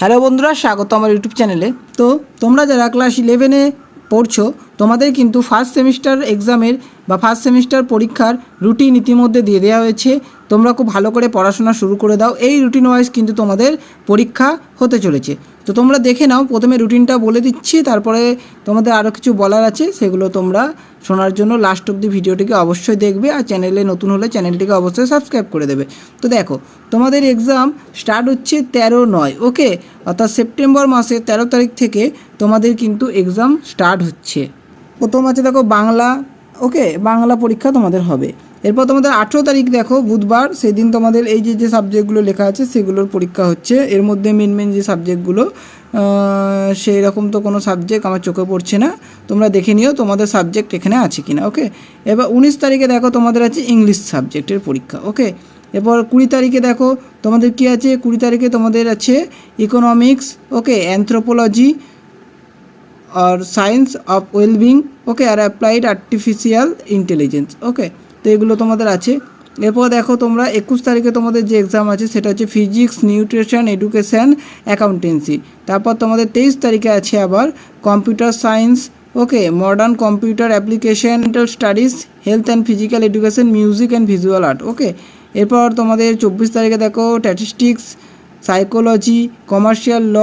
Hello বন্ধুরা, স্বাগত আমার ইউটিউব চ্যানেলে। তো তোমরা যারা ক্লাস ইলেভেনে পড়ছো, তোমাদের কিন্তু ফার্স্ট সেমিস্টার এক্সামের বা ফার্স্ট সেমিস্টার পরীক্ষার রুটিন ইতিমধ্যে দিয়ে দেওয়া হয়েছে। তোমরা খুব ভালো করে পড়াশোনা শুরু করে দাও। এই রুটিন ওয়াইজ কিন্তু তোমাদের পরীক্ষা হতে চলেছে। তো তোমরা দেখে নাও, প্রথমে রুটিনটা বলে দিচ্ছি, তারপরে তোমাদের আরও কিছু বলার আছে, সেগুলো তোমরা শোনার জন্য লাস্ট অব্দি ভিডিওটিকে অবশ্যই দেখবে আর চ্যানেলে নতুন হলে চ্যানেলটিকে অবশ্যই সাবস্ক্রাইব করে দেবে। তো দেখো, তোমাদের এক্সাম স্টার্ট হচ্ছে তেরো নয় ওকে অর্থাৎ সেপ্টেম্বর মাসের তেরো তারিখ থেকে তোমাদের কিন্তু এক্সাম স্টার্ট হচ্ছে। প্রথম আছে দেখো বাংলা ওকে বাংলা পরীক্ষা তোমাদের হবে। এরপর তোমাদের আঠেরো তারিখ দেখো, বুধবার, সেদিন তোমাদের এই যে যে সাবজেক্টগুলো লেখা আছে, সেগুলোর পরীক্ষা হচ্ছে। এর মধ্যে মেন মেন যে সাবজেক্টগুলো সেই রকম তো কোনো সাবজেক্ট আমার চোখে পড়ছে না। তোমরা দেখে নিও তোমাদের সাবজেক্ট এখানে আছে কিনা ওকে এবার উনিশ তারিখে দেখো তোমাদের আছে ইংলিশ সাবজেক্টের পরীক্ষা ওকে এরপর কুড়ি তারিখে দেখো তোমাদের কি আছে? কুড়ি তারিখে তোমাদের আছে ইকোনমিক্স ওকে অ্যান্থ্রোপোলজি আর সায়েন্স অফ ওয়েলবিং ওকে আর অ্যাপ্লাইড আর্টিফিশিয়াল ইন্টেলিজেন্স ওকে তো এগুলো তোমাদের আছে। এরপর দেখো তোমরা একুশ তারিখে তোমাদের যে এক্সাম আছে, সেটা হচ্ছে ফিজিক্স নিউট্রিশন এডুকেশান অ্যাকাউন্টেন্সি তারপর তোমাদের তেইশ তারিখে আছে আবার computer science okay modern computer application studies health and physical education music and visual art okay এরপর তোমাদের চব্বিশ তারিখে দেখো statistics psychology commercial law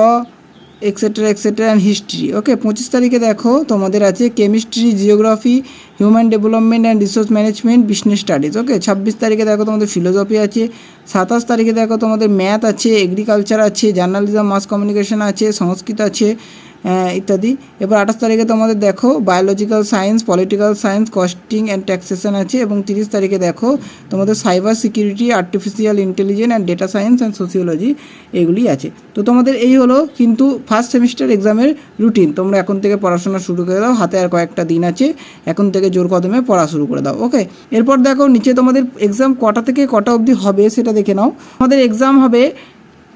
etcetera etcetera and history okay পঁচিশ তারিখে দেখো, তোমাদের আছে chemistry geography human development and resource management business studies okay ছাব্বিশ তারিখে দেখো তোমাদের ফিলোসফি আছে, সাতাশ তারিখে দেখো তোমাদের ম্যাথ আছে এগ্রিকালচার আছে জার্নালিজম মাস কমিউনিকেশন আছে, সংস্কৃত আছে ইত্যাদি। এবার আঠাশ তারিখে তোমাদের দেখো biological science political science costing and taxation আছে এবং তিরিশ তারিখে দেখো, তোমাদের cyber security artificial intelligence and data science and sociology এগুলি আছে। তো তোমাদের এই হলো কিন্তু ফার্স্ট সেমিস্টার এক্সামের রুটিন তোমরা এখন থেকে পড়াশোনা শুরু করে দাও, হাতে আর কয়েকটা দিন আছে, এখন থেকে জোর কদমে পড়া শুরু করে দাও ওকে এরপর দেখো, নিচে তোমাদের এক্সাম কটা থেকে কটা অবধি হবে সেটা দেখে নাও। আমাদের এক্সাম হবে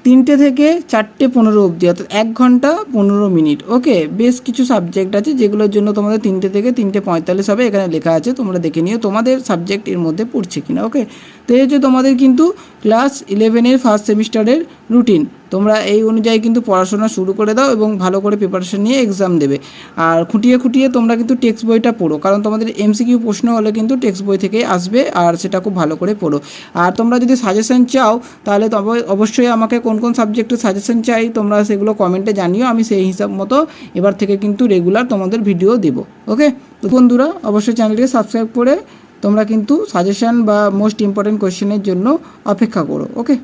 তিনটে থেকে চারটে পনেরো অবধি, অর্থাৎ এক ঘণ্টা পনেরো মিনিট। ওকে, বেশ কিছু সাবজেক্ট আছে যেগুলোর জন্য তোমাদের তিনটে থেকে তিনটে পঁয়তাল্লিশ হবে। এখানে লেখা আছে, তোমরা দেখে নিও তোমাদের সাবজেক্ট এর মধ্যে পড়ছে কিনা, ওকে? তো এই হচ্ছে তোমাদের কিন্তু ক্লাস ইলেভেনের ফার্স্ট সেমিস্টারের রুটিন তোমরা এই অনুযায়ী কিন্তু পড়াশোনা শুরু করে দাও এবং ভালো করে প্রিপারেশন নিয়ে এক্সাম দেবে। আর খুঁটিয়ে খুঁটিয়ে তোমরা কিন্তু টেক্সট বইটা পড়ো, কারণ তোমাদের এমসিকিউ প্রশ্ন হলে কিন্তু টেক্সট বই থেকেই আসবে আর সেটা খুব ভালো করে পড়ো। আর তোমরা যদি সাজেশন চাও, তাহলে অবশ্যই আমাকে কোন কোন সাবজেক্টের সাজেশন চাই, তোমরা সেগুলো কমেন্টে জানিও, আমি সেই হিসাব মতো এবার থেকে কিন্তু রেগুলার তোমাদের ভিডিও দেবো ওকে বন্ধুরা, অবশ্যই চ্যানেলটিকে সাবস্ক্রাইব করে তোমরা কিন্তু সাজেশন বা মোস্ট ইম্পর্টেন্ট কোয়েশ্চেনের জন্য অপেক্ষা করো ওকে